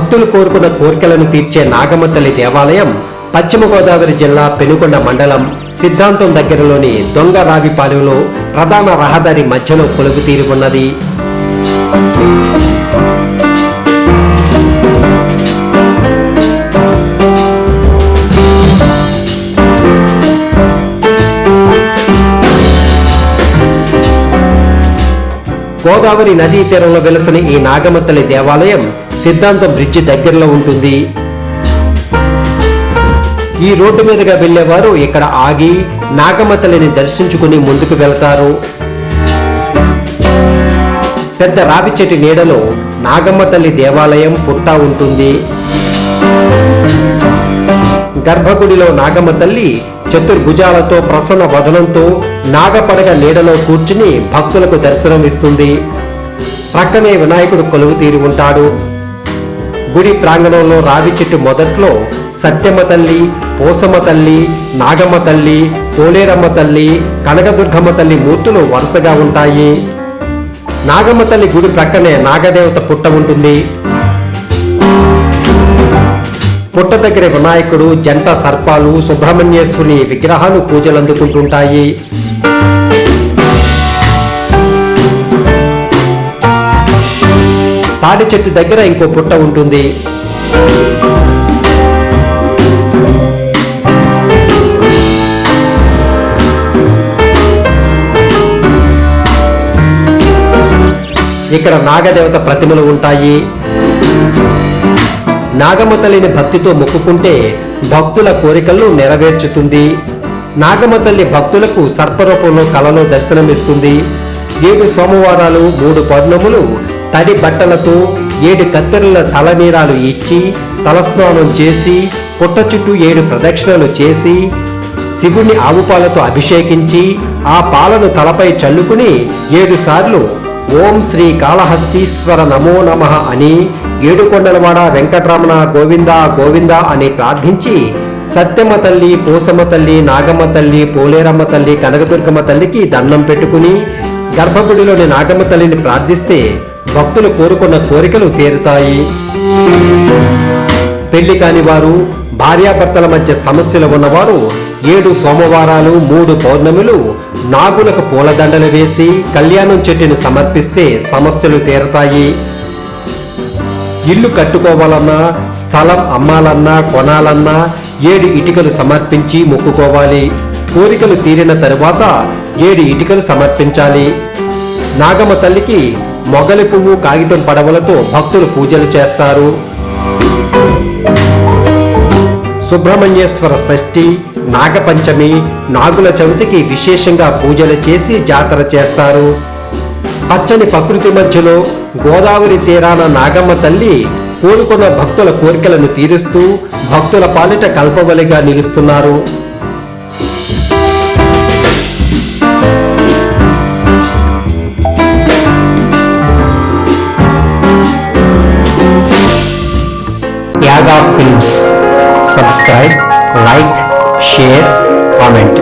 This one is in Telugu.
భక్తులు కోరుకున్న కోరికలను తీర్చే నాగమ్మ తల్లి దేవాలయం పశ్చిమ గోదావరి జిల్లా పెనుకొండ మండలం సిద్ధాంతం దగ్గరలోని దొంగ రావిపాలెంలో ప్రధాన రహదారి మధ్యలో కొలుగు తీరి ఉన్నది. గోదావరి నదీ తీరంలో వెలసిన ఈ నాగమతల్లి దేవాలయం సిద్ధాంతం బ్రిడ్జి దగ్గరలో ఉంటుంది. ఈ రోడ్డు మీదుగా వెళ్ళేవారు ఇక్కడ ఆగి నాగమ్మ తల్లిని దర్శించుకుని ముందుకు వెళ్తారు. పెద్ద రావి చెట్టు నీడలో నాగమ్మ తల్లి దేవాలయం పుట్ట ఉంటుంది. గర్భగుడిలో నాగమ్మ తల్లి చతుర్భుజాలతో ప్రసన్న వదనంతో నాగపడగ నీడలో కూర్చుని భక్తులకు దర్శనం ఇస్తుంది ప్రక్కనే వినాయకుడు కొలువు తీరి ఉంటాడు. గుడి ప్రాంగణంలో రావి చెట్టు మొదట్లో సత్యమ్మ తల్లి పోసమ్మ తల్లి నాగమ్మ తల్లి కోలేరమ్మ తల్లి కనకదుర్గమ్మ తల్లి మూర్తులు వరుసగా ఉంటాయి. నాగమ్మ తల్లి గుడి ప్రక్కనే నాగదేవత పుట్ట ఉంటుంది. పుట్ట దగ్గర వినాయకుడు జంట సర్పాలు సుబ్రహ్మణ్యేశ్వరుని విగ్రహాలు పూజలు అందుకుంటుంటాయి తాటి చెట్టు దగ్గర ఇంకో పుట్ట ఉంటుంది. ఇక్కడ నాగదేవత ప్రతిమలు ఉంటాయి. నాగమ్మ తల్లిని భక్తితో మొక్కుకుంటే భక్తుల కోరికలను నెరవేర్చుతుంది. నాగమ్మ తల్లి భక్తులకు సర్పరూపంలో కలలో దర్శనమిస్తుంది. ఏడు సోమవారాలు మూడు పౌర్ణములు తడి బట్టలతో ఏడు కత్తెరల తలనీరాలు ఇచ్చి తలస్నానం చేసి పుట్ట చుట్టూ ఏడు ప్రదక్షిణలు చేసి శివుని ఆవుపాలతో అభిషేకించి ఆ పాలను తలపై చల్లుకుని ఏడుసార్లు ఓం శ్రీ కాళహస్తీశ్వర నమో నమః అని ఏడుకొండలవాడ వెంకటరమణ గోవింద గోవింద అని ప్రార్థించి సత్యమ్మ తల్లి పోసమ్మ తల్లి నాగమ్మ తల్లి పోలేరమ్మ తల్లి కనకదుర్గమ్మ తల్లికి దండం పెట్టుకుని గర్భగుడిలోని నాగమ్మ తల్లిని ప్రార్థిస్తే భక్తులు కోరుకున్న కోరికలు తీరుతాయి. పెళ్ళి కాని వారు భార్యాభర్తల మధ్య సమస్యలు ఉన్నవారు ఏడు సోమవారాలు మూడు పౌర్ణములు నాగులకు పూలదండలు వేసి కళ్యాణం చెట్టుని సమర్పిస్తే సమస్యలు తీరతాయి. ఇల్లు కట్టుకోవాలన్నా స్థలం అమ్మాలన్నా కొనాలన్నా ఏడు ఇటుకలు సమర్పించి మొక్కుకోవాలి. కోరికలు తీరిన తరువాత ఏడు ఇటుకలు సమర్పించాలి. నాగమ్మ తల్లికి మొగలి పువ్వు కాగితం పడవలతో భక్తులు పూజలు చేస్తారు. సుబ్రహ్మణ్యేశ్వర షష్ఠి నాగపంచమి నాగుల చవితికి విశేషంగా పూజలు చేసి జాతర చేస్తారు. పచ్చని ప్రకృతి మధ్యలో గోదావరి తీరాన నాగమ్మ తల్లి కోరుకున్న భక్తుల కోరికలను తీరుస్తూ భక్తుల పాలిట కల్పవలిగా నిలుస్తున్నారు. Yaga films subscribe like share comment